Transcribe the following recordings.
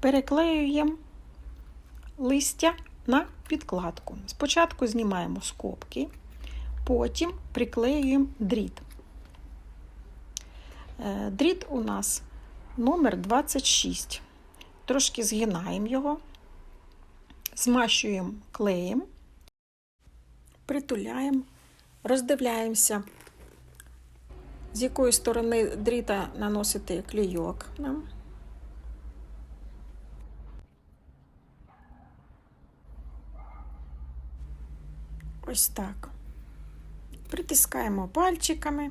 переклеюємо листя на підкладку. Спочатку знімаємо скобки, потім приклеюємо дріт. Е, Дріт у нас номер 26. Трошки згинаємо його, змащуємо клеєм, притуляємо, роздивляємося, з якої сторони дріта наносити клейок нам. Ось так. Притискаємо пальчиками.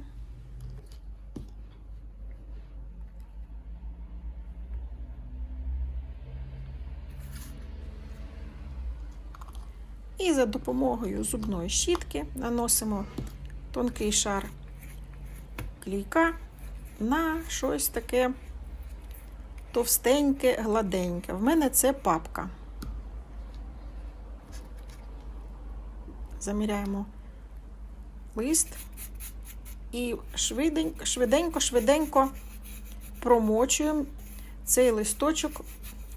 І за допомогою зубної щітки наносимо тонкий шар клійка на щось таке товстеньке, гладеньке. В мене це папка. Заміряємо лист і швиденько, швиденько промочуємо цей листочок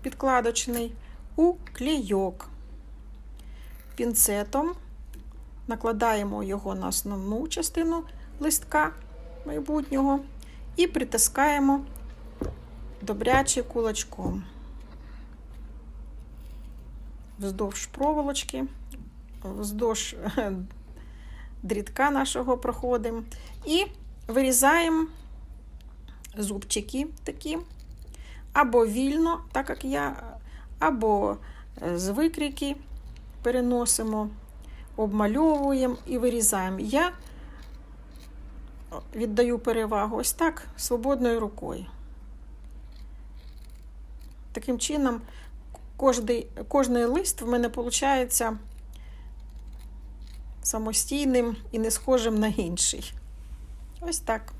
підкладочний у клейок. Пінцетом накладаємо його на основну частину листка майбутнього і притискаємо добряче кулачком вздовж проволочки, вздовж дрітка нашого проходимо і вирізаємо зубчики такі, або вільно, так як я, або з викрики переносимо, обмальовуємо і вирізаємо. Я віддаю перевагу ось так свободною рукою. Таким чином, кожний, кожний лист в мене виходить самостійним і не схожим на інший. Ось так.